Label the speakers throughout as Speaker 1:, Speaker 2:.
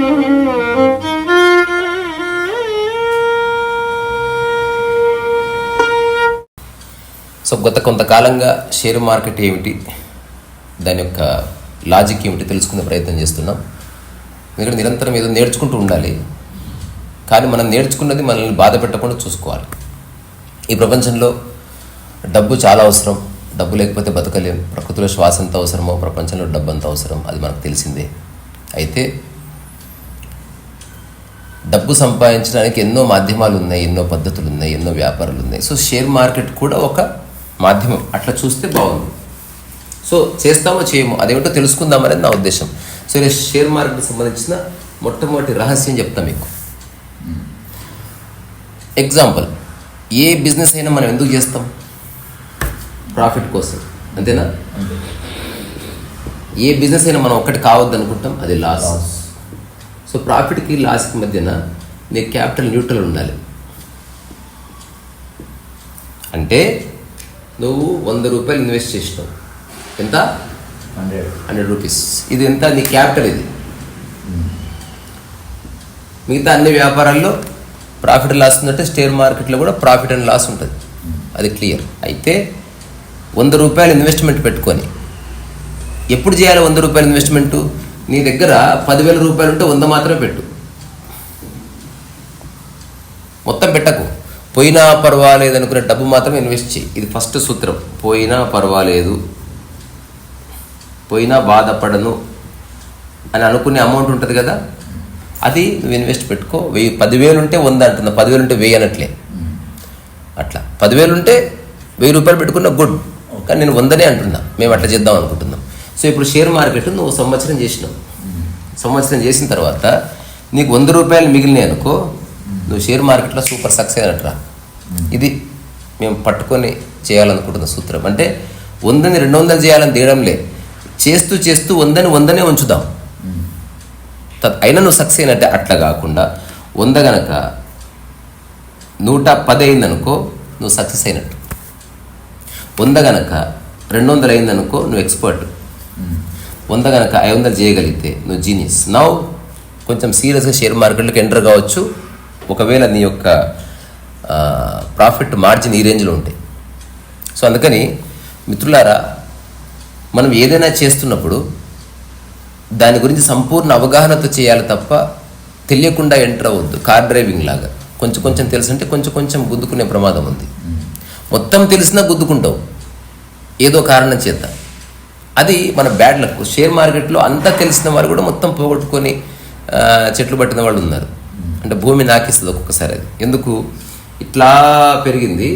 Speaker 1: So గత కొంతకాలంగా share market ఏమిటి? దాని యొక్క లాజిక్ ఏమిటి తెలుసుకునే ప్రయత్నం చేస్తున్నాం. ఎందుకంటే నిరంతరం ఏదో నేర్చుకుంటూ ఉండాలి. కానీ మనం నేర్చుకున్నది మనల్ని బాధ పెట్టకుండా చూసుకోవాలి. ఈ ప్రపంచంలో డబ్బు చాలా అవసరం. డబ్బు లేకపోతే బతకలేం. ప్రకృతిలో శ్వాస ఎంత అవసరమో ప్రపంచంలో డబ్బు ఎంత అవసరం అది మనకు తెలిసిందే. అయితే డబ్బు సంపాదించడానికి ఎన్నో మాధ్యమాలు ఉన్నాయి ఎన్నో పద్ధతులు ఉన్నాయి ఎన్నో వ్యాపారాలు ఉన్నాయి సో షేర్ మార్కెట్ కూడా ఒక మాధ్యమం. అట్లా చూస్తే బాగుంది. సో చేస్తామో చేయమో అదేమిటో తెలుసుకుందామనేది నా ఉద్దేశం. సో ఈ షేర్ మార్కెట్కి సంబంధించిన మొట్టమొదటి రహస్యం చెప్తా మీకు. ఎగ్జాంపుల్ ఏ బిజినెస్ అయినా మనం ఎందుకు చేస్తాం? ప్రాఫిట్ కోసం. అంతేనా? ఏ బిజినెస్ అయినా మనం ఒక్కటి కావద్దు అనుకుంటాం అది లాస్ సో ప్రాఫిట్కి లాస్కి మధ్యన నీ క్యాపిటల్ న్యూట్రల్ ఉండాలి. అంటే నువ్వు వంద రూపాయలు ఇన్వెస్ట్ చేసినావు. ఎంత?
Speaker 2: హండ్రెడ్.
Speaker 1: Hundred rupees. ఇది ఎంత? నీ క్యాపిటల్ ఇది. మిగతా అన్ని వ్యాపారాల్లో ప్రాఫిట్ లాస్ ఉందంటే షేర్ మార్కెట్లో కూడా ప్రాఫిట్ అండ్ లాస్ ఉంటుంది. అది క్లియర్. అయితే వంద రూపాయలు ఇన్వెస్ట్మెంట్ పెట్టుకొని ఎప్పుడు చేయాలి వంద రూపాయల ఇన్వెస్ట్మెంట్? నీ దగ్గర పదివేల రూపాయలు ఉంటే వంద మాత్రమే పెట్టు. మొత్తం పెట్టకు. పోయినా పర్వాలేదు అనుకునే డబ్బు మాత్రం ఇన్వెస్ట్ చేయి. ఇది ఫస్ట్ సూత్రం. పోయినా పర్వాలేదు. పోయినా బాధపడను అని అనుకునే అమౌంట్ ఉంటుంది కదా? అది నువ్వు ఇన్వెస్ట్ పెట్టుకో. వెయ్యి పదివేలు ఉంటే వంద అంటున్నా. పదివేలు ఉంటే వెయ్యి అనట్లే అట్లా. పదివేలు ఉంటే వెయ్యి రూపాయలు పెట్టుకున్న గుడ్. కానీ నేను వందనే అంటున్నా. మేము అట్లా చేద్దాం అనుకుంటున్నాం. సో ఇప్పుడు షేర్ మార్కెట్ నువ్వు సంవత్సరం చేసినావు. సంవత్సరం చేసిన తర్వాత నీకు వంద రూపాయలు మిగిలినాయి అనుకో నువ్వు షేర్ మార్కెట్లో సూపర్ సక్సెస్ అయినట్రా ఇది మేము పట్టుకొని చేయాలనుకుంటున్న సూత్రం. అంటే వందని రెండు వందలు చేయాలని తీయడంలే చేస్తూ చేస్తూ వందని వందనే ఉంచుదాం. అయినా నువ్వు సక్సెస్ అయినట్టే అట్లా కాకుండా వంద గనక నూట పది అయిందనుకో నువ్వు సక్సెస్ అయినట్టు. వంద గనక రెండు వందలు అయిందనుకో నువ్వు ఎక్స్పర్ట్. వంద గనక ఐదు వందలు చేయగలిగితే నువ్వు జీనియస్ నవ్ కొంచెం సీరియస్గా షేర్ మార్కెట్లోకి ఎంటర్ కావచ్చు. ఒకవేళ నీ యొక్క ప్రాఫిట్ మార్జిన్ ఈ రేంజ్లో ఉంటాయి సో అందుకని మిత్రులారా మనం ఏదైనా చేస్తున్నప్పుడు దాని గురించి సంపూర్ణ అవగాహనతో చేయాలి తప్ప తెలియకుండా ఎంటర్ అవ్వద్దు. కార్ డ్రైవింగ్ లాగా. కొంచెం కొంచెం తెలుసుంటే కొంచెం కొంచెం గుద్దుకునే ప్రమాదం ఉంది. మొత్తం తెలిసినా గుద్దుకుంటావు. ఏదో కారణం చేత. అది మన బ్యాడ్ లక్. షేర్ మార్కెట్లో అంతా తెలిసిన వారు కూడా మొత్తం పోగొట్టుకొని చెట్లు పట్టిన వాళ్ళు ఉన్నారు. అంటే భూమి నాకిస్తుంది ఒక్కొక్కసారి అది. ఎందుకు? ఇట్లా పెరిగింది.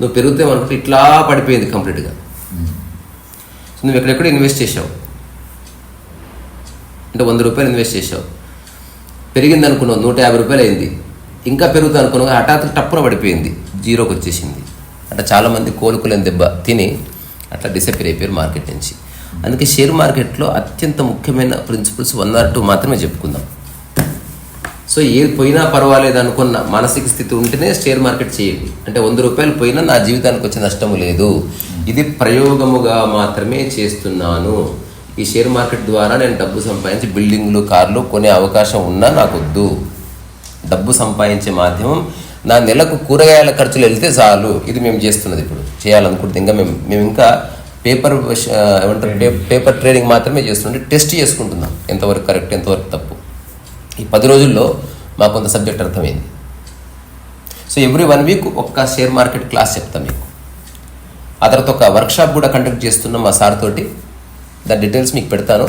Speaker 1: నువ్వు పెరిగితే అనుకుంటే ఇట్లా పడిపోయింది కంప్లీట్గా. సో నువ్వు ఎక్కడెక్కడ ఇన్వెస్ట్ చేసావు అంటే వంద రూపాయలు ఇన్వెస్ట్ చేసావు పెరిగింది అనుకున్నావు నూట యాభై రూపాయలు అయింది. ఇంకా పెరుగుతుంది అనుకున్నావు హఠాత్తు టప్పున పడిపోయింది. జీరోకి వచ్చేసింది. అంటే చాలామంది కోలుకోలేని దెబ్బ తిని అట్లా డిసపేర్ అయిపోయారు మార్కెట్ నుంచి. అందుకే షేర్ మార్కెట్లో అత్యంత ముఖ్యమైన ప్రిన్సిపల్స్ వన్ ఆర్ టూ మాత్రమే చెప్పుకుందాం. సో ఏది పోయినా పర్వాలేదు అనుకున్న మానసిక స్థితి ఉంటేనే షేర్ మార్కెట్ చేయండి. అంటే వంద రూపాయలు పోయినా నా జీవితానికి వచ్చే నష్టము లేదు. ఇది ప్రయోగముగా మాత్రమే చేస్తున్నాను. ఈ షేర్ మార్కెట్ ద్వారా నేను డబ్బు సంపాదించి బిల్డింగ్లు కార్లు కొనే అవకాశం ఉన్నా నాకు వద్దు డబ్బు సంపాదించే మాధ్యమం నా నెలకు కూరగాయల ఖర్చులు వెళ్తే చాలు. ఇది మేము చేస్తున్నది ఇప్పుడు. చేయాలనుకుంటే ఇంకా మేము మేము ఇంకా పేపర్ ఏమంటారు పేపర్ ట్రేడింగ్ మాత్రమే చేస్తుంటే టెస్ట్ చేసుకుంటున్నాం. ఎంతవరకు కరెక్ట్ ఎంతవరకు తప్పు. ఈ పది రోజుల్లో మాకు కొంత సబ్జెక్ట్ అర్థమైంది. సో ఎవ్రీ వన్ వీక్ ఒక్క షేర్ మార్కెట్ క్లాస్ చెప్తాం మీకు. ఆ తర్వాత ఒక వర్క్షాప్ కూడా కండక్ట్ చేస్తున్నాం మా సార్ తోటి. దాని డీటెయిల్స్ మీకు పెడతాను.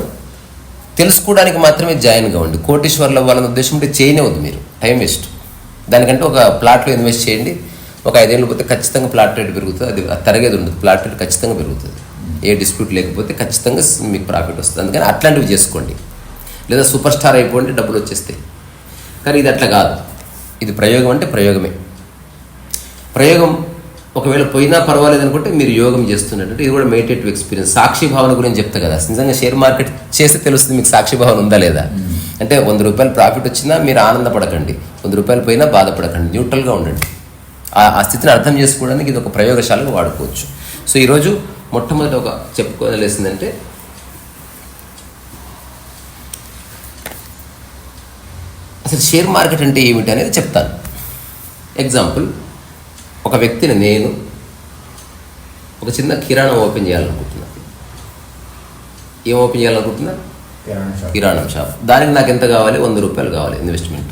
Speaker 1: తెలుసుకోవడానికి మాత్రమే జాయిన్ కావండి. కోటీశ్వర్ల వాళ్ళని ఉద్దేశం ఉంటే చేయనే వద్దు మీరు. Time waste. దానికంటే ఒక ప్లాట్లో ఇన్వెస్ట్ చేయండి. ఒక ఐదేళ్ళు పోతే ఖచ్చితంగా ప్లాట్ రేట్ పెరుగుతుంది. అది అది తరగేది ఉండదు. ప్లాట్ రేట్ ఖచ్చితంగా పెరుగుతుంది. ఏ డిస్ప్యూట్ లేకపోతే ఖచ్చితంగా మీకు ప్రాఫిట్ వస్తుంది. అందుకని అట్లాంటివి చేసుకోండి. లేదా సూపర్ స్టార్ అయిపోండి డబ్బులు వచ్చేస్తాయి. కానీ ఇది అట్లా కాదు. ఇది ప్రయోగం అంటే ప్రయోగమే. ప్రయోగం ఒకవేళ పోయినా పర్వాలేదు అనుకుంటే మీరు యోగం చేస్తున్నట్టు. ఇది కూడా మెడిటేటివ్ ఎక్స్పీరియన్స్. సాక్షి భావన గురించి చెప్తా కదా. నిజంగా షేర్ మార్కెట్ చేస్తే తెలుస్తుంది మీకు సాక్షి భావన ఉందా లేదా. అంటే వంద రూపాయలు ప్రాఫిట్ వచ్చినా మీరు ఆనందపడకండి. వంద రూపాయలు పోయినా బాధపడకండి. న్యూట్రల్గా ఉండండి. ఆ- ఆ స్థితిని అర్థం చేసుకోవడానికి ఇది ఒక ప్రయోగశాలకు వాడుకోవచ్చు. సో ఈరోజు మొట్టమొదటి ఒక చెప్పుకోవాల్సిందంటే అసలు షేర్ మార్కెట్ అంటే ఏమిటి అనేది చెప్తాను. ఎగ్జాంపుల్ ఒక వ్యక్తిని నేను ఒక చిన్న కిరాణా ఓపెన్ చేయాలనుకుంటున్నా. ఏం ఓపెన్ చేయాలనుకుంటున్నా?
Speaker 2: కిరాణం షాప్.
Speaker 1: దానికి నాకు ఎంత కావాలి? వంద రూపాయలు కావాలి ఇన్వెస్ట్మెంట్.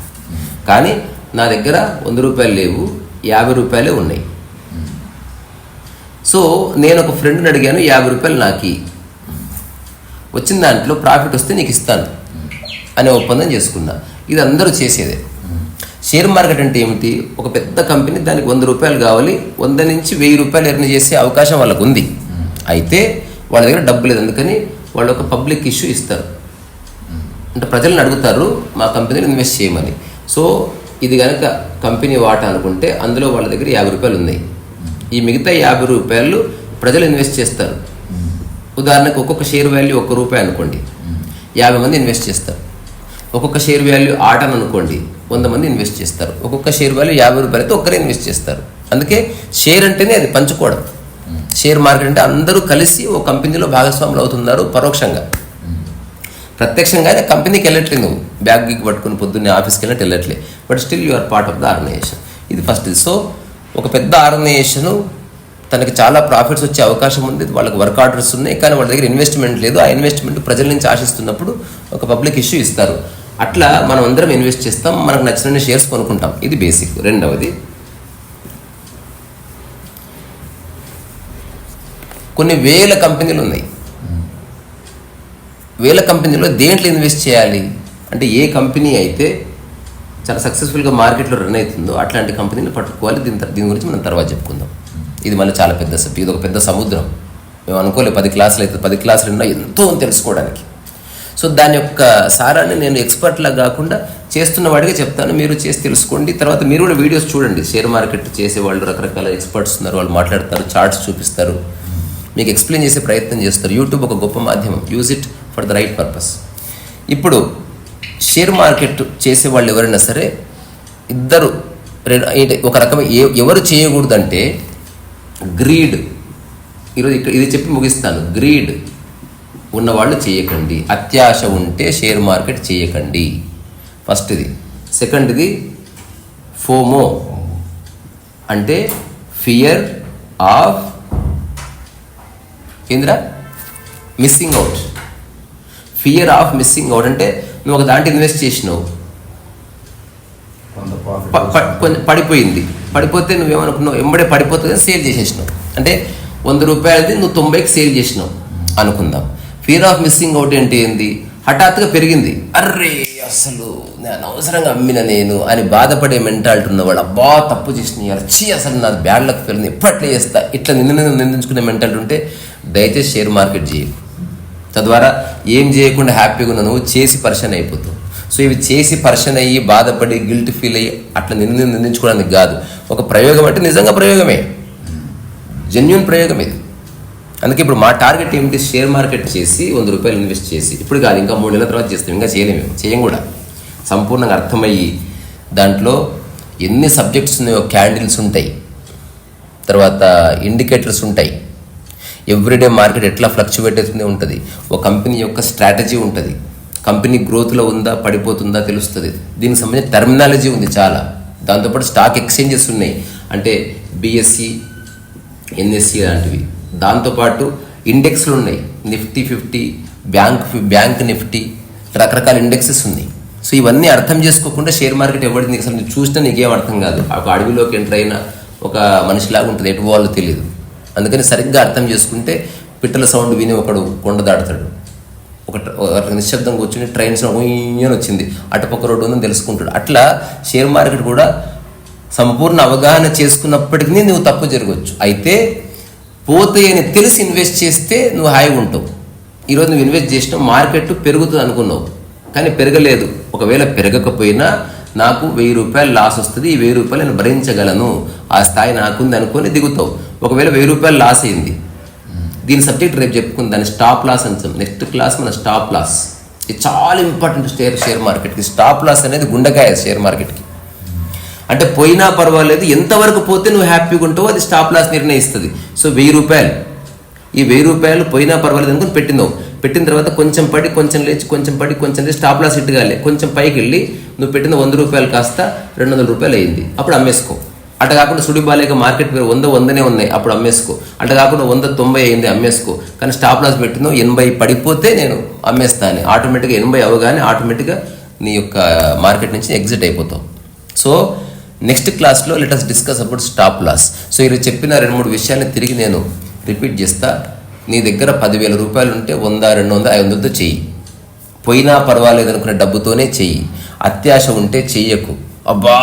Speaker 1: కానీ నా దగ్గర వంద రూపాయలు లేవు యాభై రూపాయలే ఉన్నాయి. సో నేను ఒక ఫ్రెండ్ని అడిగాను యాభై రూపాయలు నాకి. వచ్చిన దాంట్లో ప్రాఫిట్ వస్తే నీకు ఇస్తాను అనే ఒప్పందం చేసుకున్నా. ఇది అందరూ చేసేదే. షేర్ మార్కెట్ అంటే ఏమిటి? ఒక పెద్ద కంపెనీ దానికి వంద రూపాయలు కావాలి వంద నుంచి వెయ్యి రూపాయలు ఎర్న్ చేసే అవకాశం వాళ్ళకు ఉంది అయితే వాళ్ళ దగ్గర డబ్బు లేదు అందుకని వాళ్ళు ఒక పబ్లిక్ ఇష్యూ ఇస్తారు. అంటే ప్రజలను అడుగుతారు మా కంపెనీలో ఇన్వెస్ట్ చేయమని. సో ఇది కనుక కంపెనీ వాటా అనుకుంటే అందులో వాళ్ళ దగ్గర యాభై రూపాయలు ఉన్నాయి. ఈ మిగతా యాభై రూపాయలు ప్రజలు ఇన్వెస్ట్ చేస్తారు. ఉదాహరణకు ఒక్కొక్క షేర్ వాల్యూ ఒక్క రూపాయి అనుకోండి. యాభై మంది ఇన్వెస్ట్ చేస్తారు. ఒక్కొక్క షేర్ వాల్యూ ఆటన్ అనుకోండి వంద మంది ఇన్వెస్ట్ చేస్తారు. ఒక్కొక్క షేర్ వాల్యూ యాభై రూపాయలతో ఒక్కరే ఇన్వెస్ట్ చేస్తారు. అందుకే షేర్ అంటేనే అది పంచుకోవడం. షేర్ మార్కెట్ అంటే అందరూ కలిసి ఓ కంపెనీలో భాగస్వాములు అవుతున్నారు పరోక్షంగా. ప్రత్యక్షంగా అయితే కంపెనీకి వెళ్ళట్లేదు నువ్వు. బ్యాగ్ పట్టుకుని పొద్దున్నే ఆఫీస్కి వెళ్ళినట్టు వెళ్ళట్లే. But still you are part of the organization ఇది ఫస్ట్ సో ఒక పెద్ద ఆర్గనైజేషన్ తనకి చాలా ప్రాఫిట్స్ వచ్చే అవకాశం ఉంది వాళ్ళకి వర్క్ ఆర్డర్స్ ఉన్నాయి కానీ వాళ్ళ దగ్గర ఇన్వెస్ట్మెంట్ లేదు. ఆ ఇన్వెస్ట్మెంట్ ప్రజల నుంచి ఆశిస్తున్నప్పుడు ఒక పబ్లిక్ ఇష్యూ ఇస్తారు. అట్లా మనం అందరం ఇన్వెస్ట్ చేస్తాం మనకు నచ్చిన షేర్స్ కొనుక్కుంటాం. ఇది బేసిక్. రెండవది కొన్ని వేల కంపెనీలు ఉన్నాయి. వేల కంపెనీలో దేంట్లో ఇన్వెస్ట్ చేయాలి? అంటే ఏ కంపెనీ అయితే చాలా సక్సెస్ఫుల్గా మార్కెట్లో రన్ అవుతుందో అట్లాంటి కంపెనీలు పట్టుకోవాలి. దీని దీని గురించి మనం తర్వాత చెప్పుకుందాం. ఇది మళ్ళీ చాలా పెద్ద సబ్ ఇది ఒక పెద్ద సముద్రం. మేము అనుకోలేదు పది క్లాసులు అయితే పది క్లాసులు ఉన్నా ఎంతో తెలుసుకోవడానికి. సో దాని యొక్క సారాన్ని నేను ఎక్స్పర్ట్లా కాకుండా చేస్తున్న వాడిగా చెప్తాను. మీరు చేసి తెలుసుకోండి. తర్వాత మీరు కూడా వీడియోస్ చూడండి. షేర్ మార్కెట్ చేసే వాళ్ళు రకరకాల ఎక్స్పర్ట్స్ ఉన్నారు. వాళ్ళు మాట్లాడతారు చార్ట్స్ చూపిస్తారు. మీకు ఎక్స్ప్లెయిన్ చేసే ప్రయత్నం చేస్తారు. యూట్యూబ్ ఒక గొప్ప మాధ్యమం. Use it for the right purpose ఇప్పుడు షేర్ మార్కెట్ చేసే వాళ్ళు ఎవరైనా సరే ఇద్దరు ఒక రకం ఎవరు చేయకూడదంటే గ్రీడ్. ఈరోజు ఇక్కడ ఇది చెప్పి ముగిస్తాను. గ్రీడ్ ఉన్నవాళ్ళు చేయకండి. అత్యాశ ఉంటే షేర్ మార్కెట్ చేయకండి. ఫస్ట్ది. సెకండ్ది ఫోమో. అంటే ఫియర్ ఆఫ్ ఏంద్రా? Missing out. Fear of missing out అంటే నువ్వు ఒక దాంట్లో ఇన్వెస్ట్ చేసినావు. కొంచెం పడిపోయింది. పడిపోతే నువ్వేమనుకున్నావు? ఎంబడే పడిపోతుంది సేల్ చేసేసినావు. అంటే వంద రూపాయలది నువ్వు తొంభైకి సేల్ చేసినావు అనుకుందాం. ఫియర్ ఆఫ్ మిస్సింగ్ అవుట్ అంటే ఏంది? హఠాత్తుగా పెరిగింది. అర్రే అసలు నేను అనవసరంగా అమ్మిన నేను అని బాధపడే మెంటాలిటీ ఉన్నవాడు అబ్బా తప్పు చేసిన అర్చి అసలు నా బ్యాడ్ లక్ పెరిగింది. ఎప్పట్లే చేస్తా? ఇట్లా నిన్ను నేను నిందించుకునే మెంటాలిటీ ఉంటే దయచేసి షేర్ మార్కెట్ చేయి. తద్వారా ఏం చేయకుండా హ్యాపీగా ఉన్న నువ్వు చేసి పర్షన్ అయిపోతావు సో ఇవి చేసి పర్షన్ అయ్యి బాధపడి గిల్ట్ ఫీల్ అయ్యి అట్లా నిన్ను నిందించుకోవడానికి కాదు. ఒక ప్రయోగం అంటే నిజంగా ప్రయోగమే. జెన్యున్ ప్రయోగం ఇది. అందుకే ఇప్పుడు మా టార్గెట్ ఏమిటి? షేర్ మార్కెట్ చేసి వంద రూపాయలు ఇన్వెస్ట్ చేసి. ఇప్పుడు కాదు ఇంకా మూడు నెలల తర్వాత చేస్తాం. ఇంకా చేయలేము చేయం కూడా. సంపూర్ణంగా అర్థమయ్యి దాంట్లో ఎన్ని సబ్జెక్ట్స్ ఉన్నాయో క్యాండిల్స్ ఉంటాయి. తర్వాత ఇండికేటర్స్ ఉంటాయి. ఎవ్రీడే మార్కెట్ ఎట్లా ఫ్లక్చువేట్ అవుతుంది ఉంటుంది. ఒక కంపెనీ యొక్క స్ట్రాటజీ ఉంటుంది. కంపెనీ గ్రోత్లో ఉందా పడిపోతుందా తెలుస్తుంది. దీనికి సంబంధించిన టర్మినాలజీ ఉంది చాలా. దాంతోపాటు స్టాక్ ఎక్స్చేంజెస్ ఉన్నాయి. అంటే బిఎస్సి ఎన్ఎస్సి లాంటివి. దాంతోపాటు ఇండెక్స్లు ఉన్నాయి. Nifty fifty bank bank Nifty రకరకాల ఇండెక్సెస్ ఉన్నాయి. సో ఇవన్నీ అర్థం చేసుకోకుండా షేర్ మార్కెట్ ఎవరికి నీకు అసలు చూసినా నీకేం అర్థం కాదు. ఒక అడవిలోకి ఎంటర్ అయిన ఒక మనిషిలాగా ఉంటుంది. ఎటు వాళ్ళు తెలియదు అందుకని సరిగ్గా అర్థం చేసుకుంటే పిట్టల సౌండ్ విని ఒకడు కొండ దాటుతాడు. ఒక నిశ్శబ్దం కూర్చుని ట్రైన్స్ అని వచ్చింది. అటుపక్క రోడ్డు ఉందని తెలుసుకుంటాడు. అట్లా షేర్ మార్కెట్ కూడా సంపూర్ణ అవగాహన చేసుకున్నప్పటికీ నువ్వు తప్పు జరగవచ్చు అయితే పోతాయని అని తెలిసి ఇన్వెస్ట్ చేస్తే నువ్వు హాయిగా ఉంటావు. ఈరోజు నువ్వు ఇన్వెస్ట్ చేసినావు మార్కెట్ పెరుగుతుంది అనుకున్నావు. కానీ పెరగలేదు. ఒకవేళ పెరగకపోయినా నాకు వెయ్యి రూపాయలు లాస్ వస్తుంది ఈ వెయ్యి రూపాయలు నేను భరించగలను. ఆ స్థాయి నాకుంది అనుకొని దిగుతావు. ఒకవేళ వెయ్యి రూపాయలు లాస్ అయింది. దీని సబ్జెక్ట్ రేపు చెప్పుకుని దాన్ని స్టాప్ లాస్ అంటాం నెక్స్ట్ క్లాస్ మన స్టాప్ లాస్. ఇది చాలా ఇంపార్టెంట్ షేర్ షేర్ మార్కెట్కి. స్టాప్ లాస్ అనేది గుండెకాయ షేర్ మార్కెట్కి. అంటే పోయినా పర్వాలేదు ఎంతవరకు పోతే నువ్వు హ్యాపీగా ఉంటావో అది స్టాప్ లాస్ నిర్ణయిస్తుంది. సో వెయ్యి రూపాయలు. ఈ వెయ్యి రూపాయలు పోయినా పర్వాలేదు అనుకుని పెట్టినావు పెట్టిన తర్వాత కొంచెం పడి కొంచెం లేచి కొంచెం పడి కొంచెం లేచి స్టాప్ లాస్ హిట్ కాలే కొంచెం పైకి వెళ్ళి నువ్వు పెట్టిన వంద రూపాయలు కాస్త రెండు వందల రూపాయలు అయింది. అప్పుడు అమ్మేసుకో. అట్ట కాకుండా సుడిబాలేక మార్కెట్ పేరు వంద వందనే ఉన్నాయి. అప్పుడు అమ్మేసుకో. అట్ట కాకుండా వంద తొంభై అయింది అమ్మేసుకో. కానీ స్టాప్ లాస్ పెట్టిన ఎనభై పడిపోతే నేను అమ్మేస్తాను. ఆటోమేటిక్గా ఎనభై అవగానే ఆటోమేటిక్గా నీ యొక్క మార్కెట్ నుంచి ఎగ్జిట్ అయిపోతావు. సో నెక్స్ట్ క్లాస్లో let us discuss about stop loss so ఈరోజు చెప్పిన రెండు మూడు విషయాన్ని తిరిగి నేను రిపీట్ చేస్తా. నీ దగ్గర పదివేల రూపాయలు ఉంటే వంద రెండు వందల ఐదు వందలతో చెయ్యి. పోయినా పర్వాలేదు అనుకునే డబ్బుతోనే చెయ్యి. అత్యాశ ఉంటే చెయ్యకు. అబ్బా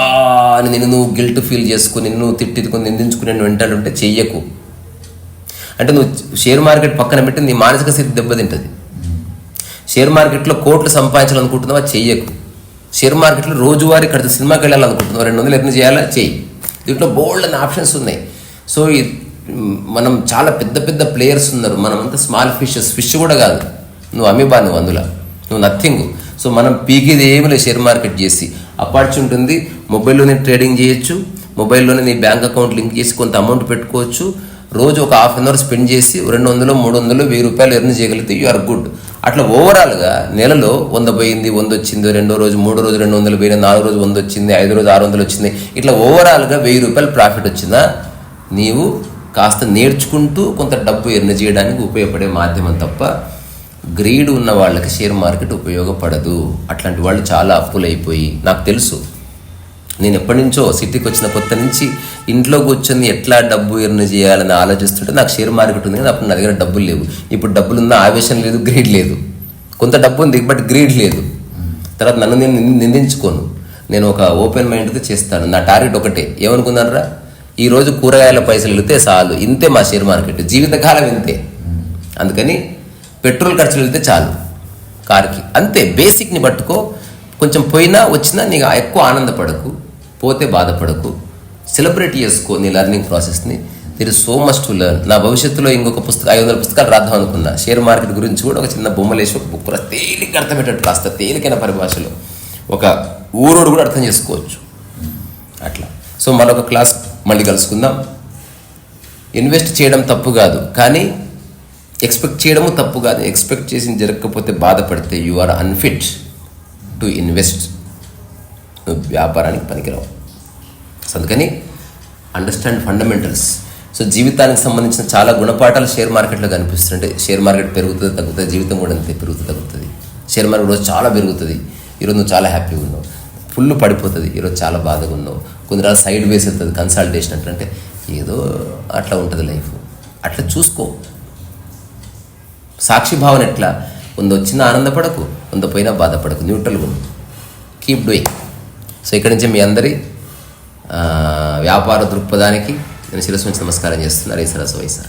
Speaker 1: అని నిన్ను నువ్వు గిల్ట్ ఫీల్ చేసుకుని నిన్ను తిట్టించుకుని నిందించుకుని వెంటాడు ఉంటే చెయ్యకు. అంటే నువ్వు షేర్ మార్కెట్ పక్కన పెట్టి నీ మానసిక స్థితి దెబ్బతింటుంది. షేర్ మార్కెట్లో కోట్లు సంపాదించాలనుకుంటున్నావా? చెయ్యకు. షేర్ మార్కెట్లో రోజువారీ కడితే సినిమాకి వెళ్ళాలనుకుంటున్నావు? రెండు వందలు ఎన్ని చేయాలా? చెయ్యి. దీంట్లో బోల్డ్ అని ఆప్షన్స్ ఉన్నాయి. సో ఈ మనం చాలా పెద్ద పెద్ద ప్లేయర్స్ ఉన్నారు. మనమంతా స్మాల్ ఫిషెస్. ఫిష్ కూడా కాదు. నువ్వు అమీబా నువ్వు అందులో. నువ్వు నథింగ్. సో మనం పీకేది ఏమి లేదు షేర్ మార్కెట్ చేసి. అపార్చునిటీ ఉంటుంది. మొబైల్లోనే ట్రేడింగ్ చేయొచ్చు. మొబైల్లోనే నీ బ్యాంక్ అకౌంట్ లింక్ చేసి కొంత అమౌంట్ పెట్టుకోవచ్చు. రోజు ఒక హాఫ్ అన్ అవర్ స్పెండ్ చేసి రెండు వందలు మూడు వందలు వెయ్యి రూపాయలు ఎర్న్ చేయగలిగితే యు ఆర్ గుడ్. అట్లా ఓవరాల్గా నెలలో వంద పోయింది వంద వచ్చింది రెండో రోజు మూడో రోజు రెండు వందలు పోయిన నాలుగు రోజు వంద వచ్చింది ఐదు రోజు ఆరు వందలు వచ్చింది. ఇట్లా ఓవరాల్గా వెయ్యి రూపాయలు ప్రాఫిట్ వచ్చిందా? నీవు కాస్త నేర్చుకుంటూ కొంత డబ్బు ఎర్న్ చేయడానికి ఉపయోగపడే మాధ్యమం తప్ప గ్రీడ్ ఉన్న వాళ్ళకి షేర్ మార్కెట్ ఉపయోగపడదు. అట్లాంటి వాళ్ళు చాలా అప్పులైపోయి నాకు తెలుసు. నేను ఎప్పటి నుంచో సిటీకి వచ్చిన కొత్త నుంచి ఇంట్లో కూర్చొని ఎట్లా డబ్బు ఎర్న్ చేయాలని ఆలోచిస్తుంటే నాకు షేర్ మార్కెట్ ఉంది కానీ అప్పుడు నా దగ్గర డబ్బులు లేవు. ఇప్పుడు డబ్బులు ఉన్న ఆవేశం లేదు గ్రీడ్ లేదు. కొంత డబ్బు ఉంది బట్ గ్రీడ్ లేదు. తర్వాత నన్ను నేను నిందించుకోను. నేను ఒక ఓపెన్ మైండ్తో చేస్తాను. నా టార్గెట్ ఒకటే. ఏమనుకున్నారా ఈరోజు కూరగాయల పైసలు వెళితే చాలు. ఇంతే మా షేర్ మార్కెట్. జీవితకాలం ఇంతే. అందుకని పెట్రోల్ ఖర్చులు వెళితే చాలు. కార్కి. అంతే. బేసిక్ని పట్టుకో. కొంచెం పోయినా వచ్చినా నీకు ఎక్కువ ఆనందపడకు. పోతే బాధపడకు. సెలబ్రేట్ చేసుకో నీ లెర్నింగ్ ప్రాసెస్ని. There is so much to learn నా భవిష్యత్తులో ఇంకొక పుస్తకం ఐదు వందల పుస్తకాలు రాద్దాం అనుకున్నా. షేర్ మార్కెట్ గురించి కూడా ఒక చిన్న బొమ్మలేసి ఒక బుక్ రాసి తేలిక అర్థమయ్యేటట్టు రాస్తా. తేలికైన పరిభాషలో. ఒక ఊరోడు కూడా అర్థం చేసుకోవచ్చు. అట్లా. సో మరొక క్లాస్ మళ్ళీ కలుసుకుందాం. ఇన్వెస్ట్ చేయడం తప్పు కాదు కానీ ఎక్స్పెక్ట్ చేయడము తప్పు కాదు. ఎక్స్పెక్ట్ చేసి జరగకపోతే బాధపడితే you are unfit to invest నువ్వు వ్యాపారానికి పనికిరావు. సో అందుకని అండర్స్టాండ్ ఫండమెంటల్స్ సో జీవితానికి సంబంధించిన చాలా గుణపాఠాలు షేర్ మార్కెట్లో కనిపిస్తుంటే షేర్ మార్కెట్ పెరుగుతుంది తగ్గుతుంది జీవితం కూడా అంతే పెరుగుతుంది తగ్గుతుంది. షేర్ మార్కెట్ రోజు చాలా పెరుగుతుంది. ఈరోజు నువ్వు చాలా హ్యాపీగా ఉన్నావు. ఫుల్ పడిపోతుంది. ఈరోజు చాలా బాధగా ఉన్నావు కొందరు సైడ్ వేస్ వెళ్తుంది కన్సల్టేషన్ అంటే అంటే ఏదో అట్లా ఉంటుంది లైఫ్. అట్లా చూసుకో. సాక్షి భావన ఎట్లా? కొంత వచ్చిన ఆనందపడకు కొంత పోయినా బాధపడకు. న్యూట్రల్గా ఉండు కీప్ డూయింగ్ సో ఇక్కడి నుంచి మీ అందరి వ్యాపార దృక్పథానికి నేను శిరస్సు నుంచి నమస్కారం చేస్తున్నారు ఈ సరస్సు వయసు